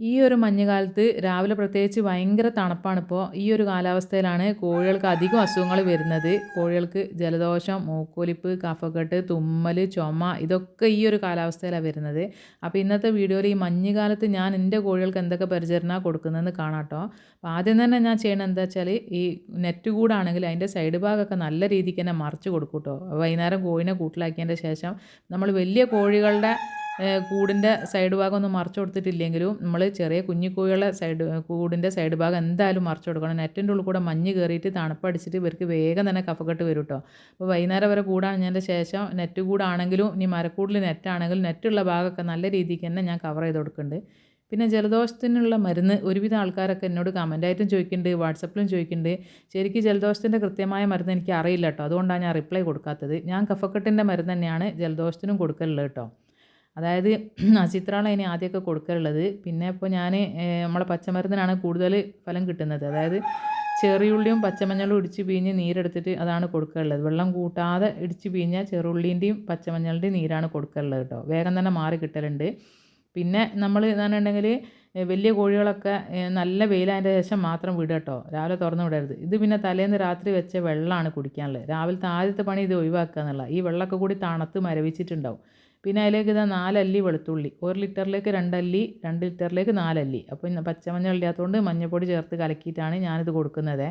ഈ ഒരു മഞ്ഞുകാലത്ത് രാവിലെ പ്രത്യേകിച്ച് ഭയങ്കര തണുപ്പാണിപ്പോൾ ഈ ഒരു കാലാവസ്ഥയിലാണ് കോഴികൾക്ക് അധികം അസുഖങ്ങൾ വരുന്നത്. കോഴികൾക്ക് ജലദോഷം മൂക്കൊലിപ്പ് കഫക്കെട്ട് തുമ്മൽ ചുമ ഇതൊക്കെ ഈ ഒരു കാലാവസ്ഥയിലാണ് വരുന്നത്. അപ്പോൾ ഇന്നത്തെ വീഡിയോയിൽ ഈ മഞ്ഞുകാലത്ത് ഞാൻ എന്റെ കോഴികൾക്ക് എന്തൊക്കെ പരിചരണം കൊടുക്കുന്നതെന്ന് കാണാട്ടോ അപ്പോൾ ആദ്യം തന്നെ ഞാൻ ചെയ്യണത് എന്താ വെച്ചാൽ ഈ നെറ്റ് കൂടാണെങ്കിൽ അതിന്റെ സൈഡ് ഭാഗമൊക്കെ നല്ല രീതിക്ക് തന്നെ മറിച്ച് കൊടുക്കും കേട്ടോ വൈകുന്നേരം കോഴിനെ കൂട്ടിലാക്കിയതിന്റെ ശേഷം നമ്മൾ വലിയ കോഴികളുടെ കൂടിന്റെ സൈഡ് ഭാഗം ഒന്നും മറച്ചു കൊടുത്തിട്ടില്ലെങ്കിലും നമ്മൾ ചെറിയ കുഞ്ഞു കോഴികളെ സൈഡ് കൂടിന്റെ സൈഡ് ഭാഗം എന്തായാലും മറച്ചു കൊടുക്കണം. നെറ്റിന്റെ ഉള്ളിൽ കൂടെ മഞ്ഞ് കയറിയിട്ട് തണുപ്പടിച്ചിട്ട് ഇവർക്ക് വേഗം തന്നെ കഫക്കെട്ട് വരും കേട്ടോ അപ്പോൾ വൈകുന്നേരം വരെ കൂടാണതിന്റെ ശേഷം നെറ്റ് കൂടാണെങ്കിലും ഇനി മരക്കൂടിൽ നെറ്റാണെങ്കിലും നെറ്റുള്ള ഭാഗമൊക്കെ നല്ല രീതിക്ക് തന്നെ ഞാൻ കവർ ചെയ്ത് കൊടുക്കുന്നുണ്ട്. പിന്നെ ജലദോഷത്തിനുള്ള മരുന്ന് ഒരുവിധ ആൾക്കാരൊക്കെ എന്നോട് കമന്റായിട്ടും ചോദിക്കുന്നുണ്ട് വാട്സപ്പിലും ചോദിക്കുന്നുണ്ട്. ശരിക്കും ജലദോഷത്തിന്റെ കൃത്യമായ മരുന്ന് എനിക്ക് അറിയില്ല കേട്ടോ അതുകൊണ്ടാണ് ഞാൻ റിപ്ലൈ കൊടുക്കാത്തത്. ഞാൻ കഫക്കെട്ടിന്റെ മരുന്ന് തന്നെയാണ് ജലദോഷത്തിനും കൊടുക്കലുള്ളത് കേട്ടോ അതായത് അസിത്രാണ് അതിന് ആദ്യമൊക്കെ കൊടുക്കാറുള്ളത്. പിന്നെ ഇപ്പോൾ ഞാൻ നമ്മളെ പച്ചമരുന്നിനാണ് കൂടുതൽ ഫലം കിട്ടുന്നത്. അതായത് ചെറിയുള്ളിയും പച്ചമഞ്ഞളും ഇടിച്ച് പിഴിഞ്ഞ് നീരെടുത്തിട്ട് അതാണ് കൊടുക്കാറുള്ളത്. വെള്ളം കൂട്ടാതെ ഇടിച്ച് പിഴിഞ്ഞ ചെറുള്ളിന്റെയും പച്ചമഞ്ഞളുടെയും നീരാണ് കൊടുക്കാറുള്ളത് കേട്ടോ. വേഗം തന്നെ മാറി കിട്ടലുണ്ട്. പിന്നെ നമ്മൾ എന്താണെന്നുണ്ടെങ്കിൽ വലിയ കോഴികളൊക്കെ നല്ല വെയിലായതിന്റെ ശേഷം മാത്രം വിടുക കേട്ടോ. രാവിലെ തുറന്നു വിടരുത്. ഇത് പിന്നെ തലേന്ന് രാത്രി വെച്ച വെള്ളമാണ് കുടിക്കാനുള്ളത്. രാവിലത്തെ ആദ്യത്തെ പണി ഇത് ഒഴിവാക്കുക എന്നുള്ള ഈ വെള്ളമൊക്കെ കൂടി തണുത്ത് മരവിച്ചിട്ടുണ്ടാവും. പിന്നെ അതിലേക്ക് ഇതാ നാലല്ലി വെളുത്തുള്ളി. ഒരു ലിറ്ററിലേക്ക് രണ്ടല്ലി രണ്ട് ലിറ്ററിലേക്ക് നാലല്ലി. അപ്പോൾ പച്ചമഞ്ഞൾ ഇല്ലാത്തതുകൊണ്ട് മഞ്ഞൾപ്പൊടി ചേർത്ത് കലക്കിയിട്ടാണ് ഞാനിത് കൊടുക്കുന്നത്.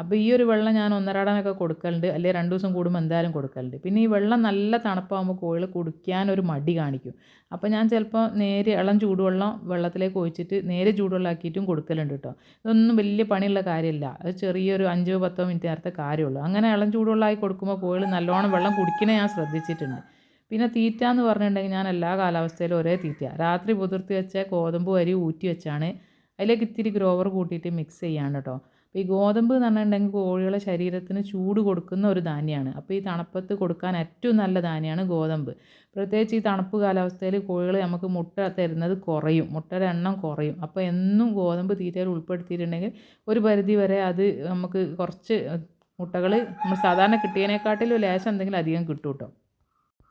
അപ്പോൾ ഈ ഒരു വെള്ളം ഞാൻ ഒന്നരാടനൊക്കെ കൊടുക്കലുണ്ട്. അല്ലെങ്കിൽ രണ്ട് ദിവസം കൂടുമ്പോൾ എന്തായാലും കൊടുക്കലുണ്ട്. പിന്നെ ഈ വെള്ളം നല്ല തണുപ്പാകുമ്പോൾ കോഴികൾ കുടിക്കാൻ ഒരു മടി കാണിക്കും. അപ്പോൾ ഞാൻ ചിലപ്പോൾ നേരെ ഇളം ചൂടുവെള്ളം വെള്ളത്തിലേക്ക് ഒഴിച്ചിട്ട് നേരെ ചൂടുവെള്ളമാക്കിയിട്ടും കൊടുക്കലുണ്ട് കേട്ടോ ഇതൊന്നും വലിയ പണിയുള്ള കാര്യമില്ല അത് ചെറിയൊരു അഞ്ചോ പത്തോ മിനിറ്റ് നേരത്തെ കാര്യമുള്ളൂ അങ്ങനെ ഇളം ചൂടുവെള്ളമായി കൊടുക്കുമ്പോൾ കോഴികൾ നല്ലോണം വെള്ളം കുടിക്കണേ ഞാൻ ശ്രദ്ധിച്ചിട്ടുണ്ട്. പിന്നെ തീറ്റ എന്ന് പറഞ്ഞിട്ടുണ്ടെങ്കിൽ ഞാൻ എല്ലാ കാലാവസ്ഥയിലും ഒരേ തീറ്റ രാത്രി പുതിർത്തി വെച്ച ഗോതമ്പ് അരി ഊറ്റി വെച്ചാണ് അതിലേക്ക് ഇത്തിരി ഗ്രോവർ കൂട്ടിയിട്ട് മിക്സ് ചെയ്യാണ് കേട്ടോ. അപ്പോൾ ഈ ഗോതമ്പ് എന്ന് പറഞ്ഞിട്ടുണ്ടെങ്കിൽ കോഴികളെ ശരീരത്തിന് ചൂട് കൊടുക്കുന്ന ഒരു ധാന്യമാണ് അപ്പോൾ ഈ തണുപ്പത്ത് കൊടുക്കാൻ ഏറ്റവും നല്ല ധാന്യമാണ് ഗോതമ്പ്. പ്രത്യേകിച്ച് ഈ തണുപ്പ് കാലാവസ്ഥയിൽ കോഴികൾ നമുക്ക് മുട്ട തരുന്നത് കുറയും. മുട്ടയുടെ എണ്ണം കുറയും. അപ്പോൾ എന്നും ഗോതമ്പ് തീറ്റയിൽ ഉൾപ്പെടുത്തിയിട്ടുണ്ടെങ്കിൽ ഒരു പരിധി വരെ അത് നമുക്ക് കുറച്ച് മുട്ടകൾ നമ്മൾ സാധാരണ കിട്ടിയതിനെക്കാട്ടിലും ലേശം എന്തെങ്കിലും അധികം കിട്ടും കേട്ടോ.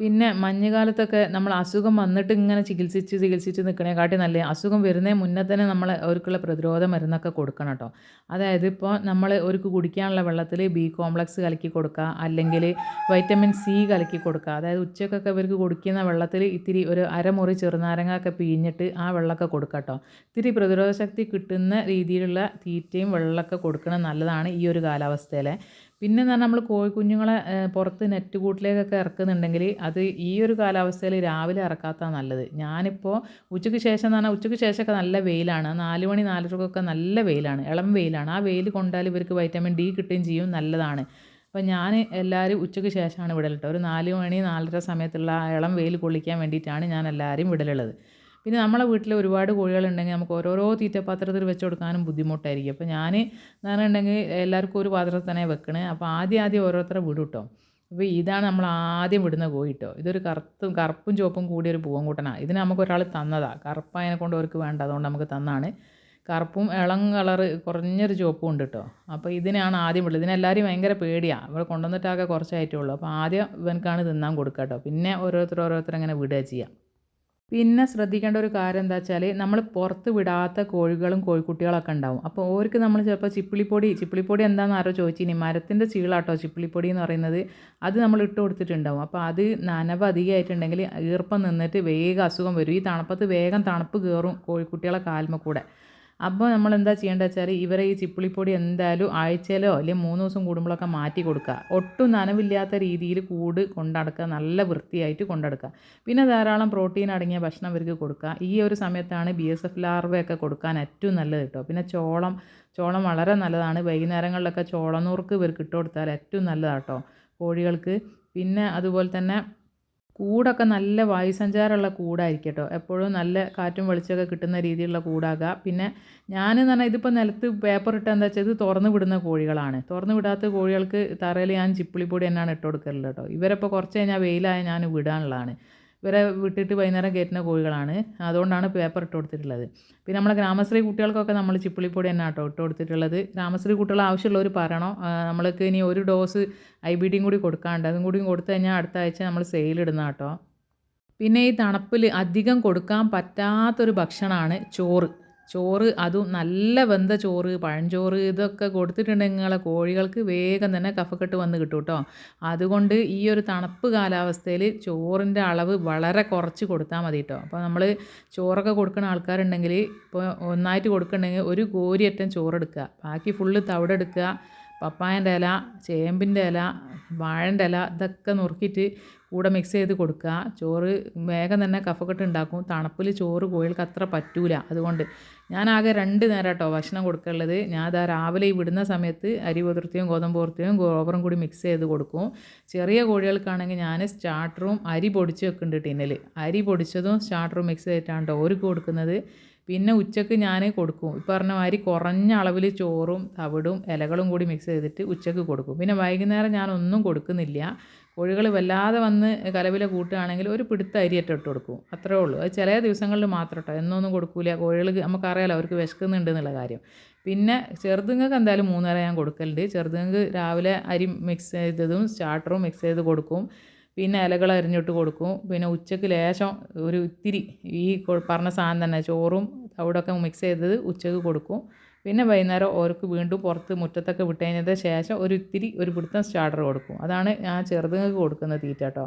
പിന്നെ മഞ്ഞുകാലത്തൊക്കെ നമ്മൾ അസുഖം വന്നിട്ട് ഇങ്ങനെ ചികിത്സിച്ച് ചികിത്സിച്ച് നിൽക്കണേക്കാട്ടി നല്ല അസുഖം വരുന്നേ മുന്നേ തന്നെ നമ്മൾ അവർക്കുള്ള പ്രതിരോധ മരുന്നൊക്കെ കൊടുക്കണം കേട്ടോ. അതായത് ഇപ്പോൾ നമ്മൾ അവർക്ക് കുടിക്കാനുള്ള വെള്ളത്തിൽ ബി കോംപ്ലക്സ് കലക്കി കൊടുക്കുക അല്ലെങ്കിൽ വൈറ്റമിൻ സി കലക്കി കൊടുക്കുക. അതായത് ഉച്ചക്കൊക്കെ ഇവർക്ക് കുടിക്കുന്ന വെള്ളത്തിൽ ഇത്തിരി ഒരു അരമുറി ചെറുനാരങ്ങ ഒക്കെ പിഴിഞ്ഞിട്ട് ആ വെള്ളമൊക്കെ കൊടുക്കുക കേട്ടോ. ഇത്തിരി പ്രതിരോധ ശക്തി കിട്ടുന്ന രീതിയിലുള്ള തീറ്റയും വെള്ളമൊക്കെ കൊടുക്കണം നല്ലതാണ് ഈ ഒരു കാലാവസ്ഥയിലെ പിന്നെ എന്ന് പറഞ്ഞാൽ നമ്മൾ കോഴിക്കുഞ്ഞുങ്ങളെ പുറത്ത് നെറ്റ് കൂട്ടിലേക്കൊക്കെ ഇറക്കുന്നുണ്ടെങ്കിൽ അത് ഈ ഒരു കാലാവസ്ഥയിൽ രാവിലെ ഇറക്കാത്തതാണ് നല്ലത്. ഞാനിപ്പോൾ ഉച്ചയ്ക്ക് ശേഷം എന്ന് പറഞ്ഞാൽ ഉച്ചയ്ക്ക് ശേഷമൊക്കെ നല്ല വെയിലാണ്. നാല് മണി നാലരക്കൊക്കെ നല്ല വെയിലാണ്. ഇളം വെയിലാണ്. ആ വെയിൽ കൊണ്ടാൽ ഇവർക്ക് വൈറ്റമിൻ ഡി കിട്ടുകയും ചെയ്യും. നല്ലതാണ്. അപ്പോൾ ഞാൻ എല്ലാവരും ഉച്ചയ്ക്ക് ശേഷമാണ് വിടലിട്ടോ ഒരു നാല് മണി നാലര സമയത്തുള്ള ഇളം വെയിൽ കൊള്ളിക്കാൻ വേണ്ടിയിട്ടാണ് ഞാൻ എല്ലാവരെയും വിടലുള്ളത്. പിന്നെ നമ്മളെ വീട്ടിൽ ഒരുപാട് കോഴികളുണ്ടെങ്കിൽ നമുക്ക് ഓരോരോ തീറ്റപാത്രത്തിൽ വെച്ച് കൊടുക്കാനും ബുദ്ധിമുട്ടായിരിക്കും. അപ്പോൾ ഞാൻ പറഞ്ഞിട്ടുണ്ടെങ്കിൽ എല്ലാവർക്കും ഒരു പാത്രത്തിൽ തന്നെ വെക്കണേ. അപ്പോൾ ആദ്യം ആദ്യം ഓരോരുത്തരെ വിടും കേട്ടോ. അപ്പോൾ ഇതാണ് നമ്മൾ ആദ്യം വിടുന്ന കോഴി കേട്ടോ. ഇതൊരു കറുത്തും കറുപ്പും ചുവപ്പും കൂടിയൊരു പൂവൻകൂട്ടനാണ് ഇതിന് നമുക്ക് ഒരാൾ തന്നതാണ് കറുപ്പായതിനെ കൊണ്ട് അവർക്ക് വേണ്ട. അതുകൊണ്ട് നമുക്ക് തന്നാണ്. കറുപ്പും ഇളം കളറ് കുറഞ്ഞൊരു ചുവപ്പും ഉണ്ട് കേട്ടോ. അപ്പോൾ ഇതിനാണ് ആദ്യം വിടുന്നത് ഇതിനെല്ലാവരും ഭയങ്കര പേടിയാണ് ഇവിടെ കൊണ്ടുവന്നിട്ടാകെ കുറച്ചായിട്ടേ ഉള്ളൂ. അപ്പോൾ ആദ്യം ഇവനക്കാണ് തിന്നാൻ കൊടുക്കുക കേട്ടോ. പിന്നെ ഓരോരുത്തർ ഓരോരുത്തർ അങ്ങനെ വിടുക ചെയ്യാം. പിന്നെ ശ്രദ്ധിക്കേണ്ട ഒരു കാര്യം എന്താ വെച്ചാൽ നമ്മൾ പുറത്ത് വിടാത്ത കോഴികളും കോഴിക്കുട്ടികളൊക്കെ ഉണ്ടാവും. അപ്പോൾ ഓർക്ക് നമ്മൾ ചിലപ്പോൾ ചിപ്പിളിപ്പൊടി ചിപ്പിളിപ്പൊടി എന്താണെന്ന് ആരോ ചോദിച്ചിനി മരത്തിന്റെ ചീളാട്ടോ ചിപ്പിളിപ്പൊടി എന്ന് പറയുന്നത് അത് നമ്മൾ ഇട്ട് കൊടുത്തിട്ടുണ്ടാവും. അപ്പോൾ അത് നനവ് അധികമായിട്ടുണ്ടെങ്കിൽ ഈർപ്പം നിന്നിട്ട് വേഗം അസുഖം വരും. ഈ തണുപ്പത്ത് വേഗം തണുപ്പ് കയറും കോഴിക്കുട്ടികളെ കാൽമ കൂടെ. അപ്പോൾ നമ്മൾ എന്താ ചെയ്യേണ്ടത് വെച്ചാൽ ഇവരെ ഈ ചിപ്പിളിപ്പൊടി എന്തായാലും ആഴ്ചയിലോ അല്ലെങ്കിൽ മൂന്ന് ദിവസം കൂടുമ്പോഴൊക്കെ മാറ്റി കൊടുക്കുക. ഒട്ടും നനവില്ലാത്ത രീതിയിൽ കൂട് കൊണ്ടടക്കുക നല്ല വൃത്തിയായിട്ട് കൊണ്ടടക്കുക. പിന്നെ ധാരാളം പ്രോട്ടീൻ അടങ്ങിയ ഭക്ഷണം ഇവർക്ക് കൊടുക്കുക. ഈ ഒരു സമയത്താണ് ബി എസ് എഫ് ലാർവയൊക്കെ കൊടുക്കാൻ ഏറ്റവും നല്ലത് കേട്ടോ. പിന്നെ ചോളം ചോളം വളരെ നല്ലതാണ്. വൈകുന്നേരങ്ങളിലൊക്കെ ചോളനൂർക്ക് ഇവർക്ക് ഇട്ട് കൊടുത്താൽ ഏറ്റവും നല്ലതാട്ടോ കോഴികൾക്ക്. പിന്നെ അതുപോലെ തന്നെ കൂടൊക്കെ നല്ല വായുസഞ്ചാരമുള്ള കൂടായിരിക്കും കേട്ടോ എപ്പോഴും നല്ല കാറ്റും വെളിച്ചമൊക്കെ കിട്ടുന്ന രീതിയിലുള്ള കൂടാകുക പിന്നെ ഞാൻ എന്ന് പറഞ്ഞാൽ ഇതിപ്പോൾ നിലത്ത് പേപ്പർ ഇട്ട് എന്താ വെച്ചാൽ ഇത് തുറന്ന് വിടുന്ന കോഴികളാണ്. തുറന്ന് വിടാത്ത കോഴികൾക്ക് തറയിൽ ഞാൻ ചിപ്പിളിപ്പൊടി തന്നെയാണ് ഇട്ട് കൊടുക്കലുള്ളത് കേട്ടോ. ഇവരപ്പോൾ കുറച്ച് കഴിഞ്ഞാൽ വെയിലായ ഞാൻ വിടാനുള്ളതാണ്. ഇവരെ വിട്ടിട്ട് വൈകുന്നേരം കയറ്റുന്ന കോഴികളാണ്. അതുകൊണ്ടാണ് പേപ്പർ ഇട്ട് കൊടുത്തിട്ടുള്ളത്. പിന്നെ നമ്മളെ ഗ്രാമശ്രീ കുട്ടികൾക്കൊക്കെ നമ്മൾ ചിപ്പിളിപ്പൊടി തന്നെ കേട്ടോ ഇട്ട് കൊടുത്തിട്ടുള്ളത്. ഗ്രാമശ്രീ കുട്ടികൾ ആവശ്യമുള്ളവർ പറയണം? നമ്മൾക്ക് ഇനി ഒരു ഡോസ് ഐ ബി ഡിയും കൂടി കൊടുക്കാണ്ട് അതും കൂടി കൊടുത്തു കഴിഞ്ഞാൽ അടുത്ത ആഴ്ച നമ്മൾ സെയിലിടുന്ന കേട്ടോ പിന്നെ ഈ തണുപ്പിൽ അധികം കൊടുക്കാൻ പറ്റാത്തൊരു ഭക്ഷണമാണ് ചോറ്. ചോറ് അതും നല്ല വെന്ത ചോറ് പഴഞ്ചോറ് ഇതൊക്കെ കൊടുത്തിട്ടുണ്ടെങ്കിൽ കോഴികൾക്ക് വേഗം തന്നെ കഫക്കെട്ട് വന്ന് കിട്ടും കേട്ടോ അതുകൊണ്ട് ഈ ഒരു തണുപ്പ് കാലാവസ്ഥയിൽ ചോറിന്റെ അളവ് വളരെ കുറച്ച് കൊടുത്താൽ മതി കേട്ടോ അപ്പോൾ നമ്മൾ ചോറൊക്കെ കൊടുക്കുന്ന ആൾക്കാരുണ്ടെങ്കിൽ ഇപ്പോൾ ഒന്നായിട്ട് കൊടുക്കണമെങ്കിൽ ഒരു കോരിയറ്റം ചോറെടുക്കുക ബാക്കി ഫുള്ള് തവിടെടുക്കുക. പപ്പായന്റെ ഇല ചേമ്പിന്റെ ഇല വാഴന്റെ ഇല ഇതൊക്കെ നുറുക്കിയിട്ട് കൂടെ മിക്സ് ചെയ്ത് കൊടുക്കുക. ചോറ് വേഗം തന്നെ കഫക്കെട്ട് ഉണ്ടാക്കും. തണുപ്പിൽ ചോറ് കോഴികൾക്ക് അത്ര പറ്റൂല. അതുകൊണ്ട് ഞാൻ ആകെ രണ്ട് നേരം കേട്ടോ ഭക്ഷണം കൊടുക്കാനുള്ളത്. ഞാൻ അതാ രാവിലെ ഈ വിടുന്ന സമയത്ത് അരി പതിർത്തിയും ഗോതമ്പ് പൊതിർത്തിയും ഗോവറും കൂടി മിക്സ് ചെയ്ത് കൊടുക്കും. ചെറിയ കോഴികൾക്കാണെങ്കിൽ ഞാൻ സ്റ്റാർട്ടറും അരി പൊടിച്ചു വെക്കുന്നുണ്ട് ടിന്നിൽ. അരി പൊടിച്ചതും സ്റ്റാർട്ടറും മിക്സ് ചെയ്തിട്ടാണ് കേട്ടോ ഓർക്ക് കൊടുക്കുന്നത്. പിന്നെ ഉച്ചയ്ക്ക് ഞാൻ കൊടുക്കും. ഈ പറഞ്ഞ മാതിരി കുറഞ്ഞ അളവിൽ ചോറും തവിടും ഇലകളും കൂടി മിക്സ് ചെയ്തിട്ട് ഉച്ചയ്ക്ക് കൊടുക്കും. പിന്നെ വൈകുന്നേരം ഞാൻ ഒന്നും കൊടുക്കുന്നില്ല. കോഴികൾ വല്ലാതെ വന്ന് കലവില കൂട്ടുകയാണെങ്കിൽ ഒരു പിടുത്ത അരിയറ്റം ഇട്ട് കൊടുക്കും. അത്രേ ഉള്ളൂ. അത് ചില ദിവസങ്ങളിൽ മാത്രം കേട്ടോ എന്നൊന്നും കൊടുക്കില്ല കോഴികൾ നമുക്കറിയാലോ അവർക്ക് വിശക്കുന്നുണ്ട് എന്നുള്ള കാര്യം. പിന്നെ ചെറുതുങ്ങൾക്ക് എന്തായാലും മൂന്നര ഞാൻ കൊടുക്കലുണ്ട്. ചെറുതുങ്ങൾക്ക് രാവിലെ അരി മിക്സ് ചെയ്തതും സ്റ്റാർട്ടറും മിക്സ് ചെയ്ത് കൊടുക്കും. പിന്നെ ഇലകൾ അരിഞ്ഞിട്ട് കൊടുക്കും. പിന്നെ ഉച്ചയ്ക്ക് ലേശം ഒരു ഇത്തിരി ഈ പറഞ്ഞ സാധനം തന്നെ ചോറും തവിടൊക്കെ മിക്സ് ചെയ്തത് ഉച്ചയ്ക്ക് കൊടുക്കും. പിന്നെ വൈകുന്നേരം ഓർക്ക് വീണ്ടും പുറത്ത് മുറ്റത്തൊക്കെ വിട്ട് കഴിഞ്ഞതിന് ശേഷം ഒരു ഇത്തിരി ഒരു പിടുത്തം സ്റ്റാർട്ടർ കൊടുക്കും. അതാണ് ഞാൻ ചെറുതുങ്ങൾക്ക് കൊടുക്കുന്ന തീറ്റ കേട്ടോ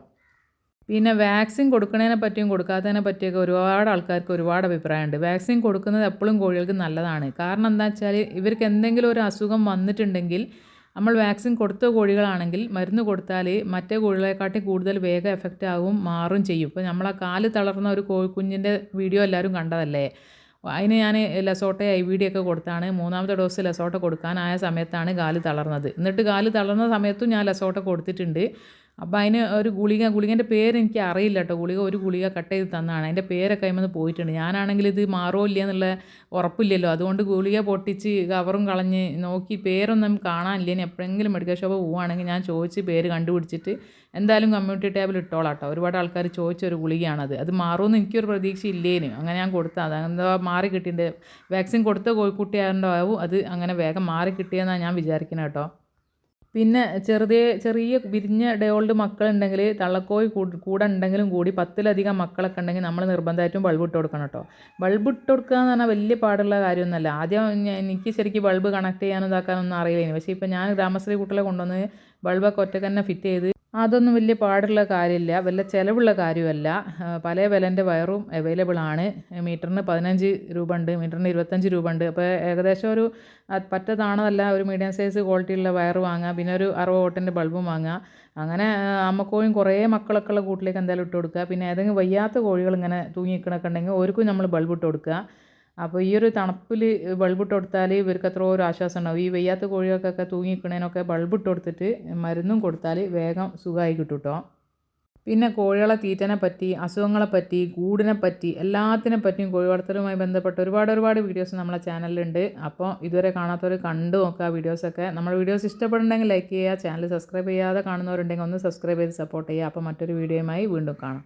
പിന്നെ വാക്സിൻ കൊടുക്കുന്നതിനെ പറ്റിയും കൊടുക്കാത്തതിനെ പറ്റിയൊക്കെ ഒരുപാട് ആൾക്കാർക്ക് ഒരുപാട് അഭിപ്രായമുണ്ട്. വാക്സിൻ കൊടുക്കുന്നത് എപ്പോഴും കോഴികൾക്ക് നല്ലതാണ്. കാരണം എന്താ വെച്ചാൽ ഇവർക്ക് എന്തെങ്കിലും ഒരു അസുഖം വന്നിട്ടുണ്ടെങ്കിൽ നമ്മൾ വാക്സിൻ കൊടുത്ത കോഴികളാണെങ്കിൽ മരുന്ന് കൊടുത്താൽ മറ്റേ കോഴികളെക്കാട്ടി കൂടുതൽ വേഗം എഫക്റ്റ് ആവും മാറും ചെയ്യും. ഇപ്പോൾ നമ്മളെ കാൽ തളർന്ന ഒരു കോഴിക്കുഞ്ഞിന്റെ വീഡിയോ എല്ലാവരും കണ്ടതല്ലേ? അതിന് ഞാൻ ലസോട്ട ഐ വി ഡി ഒക്കെ കൊടുത്താണ്. മൂന്നാമത്തെ ഡോസ് ലസോട്ട കൊടുക്കാനായ സമയത്താണ് കാൽ തളർന്നത്. എന്നിട്ട് കാൽ തളർന്ന സമയത്തും ഞാൻ ലസോട്ട കൊടുത്തിട്ടുണ്ട്. അപ്പോൾ അതിന് ഒരു ഗുളിക ഗുളികന്റെ പേര് എനിക്ക് അറിയില്ല കേട്ടോ. ഗുളിക ഒരു ഗുളിക കട്ട് ചെയ്ത് തന്നതാണ് അതിന്റെ പേരൊക്കെ അതിൽ പോയിട്ടുണ്ട്. ഞാനാണെങ്കിൽ ഇത് മാറോ ഇല്ല എന്നുള്ള ഉറപ്പില്ലല്ലോ. അതുകൊണ്ട് ഗുളിക പൊട്ടിച്ച് കവറും കളഞ്ഞ് നോക്കി പേരൊന്നും കാണാനില്ല. ഇനി എപ്പോഴെങ്കിലും മെഡിക്കൽ ഷോപ്പ് പോവുകയാണെങ്കിൽ ഞാൻ ചോദിച്ച് പേര് കണ്ടുപിടിച്ചിട്ട് എന്തായാലും കമ്മ്യൂണിറ്റി ടേബിൾ ഇട്ടോളാം കേട്ടോ. ഒരുപാട് ആൾക്കാർ ചോദിച്ച ഒരു ഗുളികയാണത്. അത് മാറുമെന്ന് എനിക്കൊരു പ്രതീക്ഷ ഇല്ലേനും അങ്ങനെ ഞാൻ കൊടുത്താൽ അത് എന്താ മാറി കിട്ടിയിട്ടുണ്ട് വാക്സിൻ കൊടുത്ത കോഴിക്കുട്ടിയായതുകൊണ്ടാവും അത് അങ്ങനെ വേഗം മാറി കിട്ടിയെന്നാണ് ഞാൻ വിചാരിക്കുന്നത് കേട്ടോ. പിന്നെ ചെറുതേ ചെറിയ വിരിഞ്ഞ ഡേ ഓൾഡ് മക്കളുണ്ടെങ്കിൽ തള്ളക്കോഴി കൂടെ ഉണ്ടെങ്കിലും കൂടി പത്തിലധികം മക്കളൊക്കെ ഉണ്ടെങ്കിൽ നമ്മൾ നിർബന്ധമായിട്ടും ബൾബ് ഇട്ട് കൊടുക്കണം കേട്ടോ. ബൾബ് ഇട്ട് കൊടുക്കുക എന്ന് പറഞ്ഞാൽ വലിയ പാടുള്ള കാര്യമൊന്നുമല്ല. ആദ്യം എനിക്ക് ശരിക്കും ബൾബ് കണക്ട് ചെയ്യാനും ഇതാക്കാനൊന്നും അറിയില്ല പക്ഷേ ഇപ്പോൾ ഞാൻ ഗ്രാമശ്രീ കുട്ടികളെ കൊണ്ടുവന്ന് ബൾബൊക്കെ ഒറ്റ തന്നെ ഫിറ്റ് ചെയ്ത് അതൊന്നും വലിയ പാടുള്ള കാര്യമില്ല. വല്ല ചിലവുള്ള കാര്യമല്ല. പല വിലന്റെ വയറും അവൈലബിൾ ആണ്. മീറ്ററിന് പതിനഞ്ച് രൂപ ഉണ്ട് മീറ്ററിന് ഇരുപത്തഞ്ച് രൂപ ഉണ്ട് അപ്പോൾ ഏകദേശം ഒരു പറ്റതാണതല്ല ഒരു മീഡിയം സൈസ് ക്വാളിറ്റിയുള്ള വയർ വാങ്ങാം പിന്നെ ഒരു അറുപത് വോട്ടിന്റെ ബൾബും വാങ്ങാം അങ്ങനെ അമ്മക്കോയും കുറേ മക്കളൊക്കെ ഉള്ള കൂട്ടിലേക്ക് എന്തായാലും ഇട്ട് കൊടുക്കുക. പിന്നെ ഏതെങ്കിലും വയ്യാത്ത കോഴികൾ ഇങ്ങനെ തൂങ്ങി നിൽക്കണൊക്കെ ഉണ്ടെങ്കിൽ ഓർക്കും നമ്മൾ ബൾബ് ഇട്ട് കൊടുക്കുക. അപ്പോൾ ഈ ഒരു തണുപ്പിൽ ബൾബിട്ട് കൊടുത്താൽ ഇവർക്ക് എത്രയോ ഒരു ആശ്വാസം ഉണ്ടാവും. ഈ വെയ്യാത്ത കോഴികൾക്കൊക്കെ തൂങ്ങിക്കണേനൊക്കെ ബൾബ് ഇട്ട് കൊടുത്തിട്ട് മരുന്നും കൊടുത്താൽ വേഗം സുഖമായി കിട്ടും കേട്ടോ പിന്നെ കോഴികളെ തീറ്റനെ പറ്റി അസുഖങ്ങളെ പറ്റി കൂടിനെ പറ്റി എല്ലാത്തിനെ പറ്റിയും കോഴി വളർത്തലുമായി ബന്ധപ്പെട്ട ഒരുപാട് ഒരുപാട് വീഡിയോസ് നമ്മളെ ചാനലിലുണ്ട് അപ്പോൾ ഇതുവരെ കാണാത്തവർ കണ്ടു നോക്കുക വീഡിയോസൊക്കെ നമ്മുടെ വീഡിയോസ് ഇഷ്ടപ്പെടുന്നുണ്ടെങ്കിൽ ലൈക്ക് ചെയ്യുക ചാനൽ സബ്സ്ക്രൈബ് ചെയ്യാതെ കാണുന്നവരുണ്ടെങ്കിൽ ഒന്ന് സബ്സ്ക്രൈബ് ചെയ്ത് സപ്പോർട്ട് ചെയ്യുക. അപ്പോൾ മറ്റൊരു വീഡിയോയുമായി വീണ്ടും കാണാം.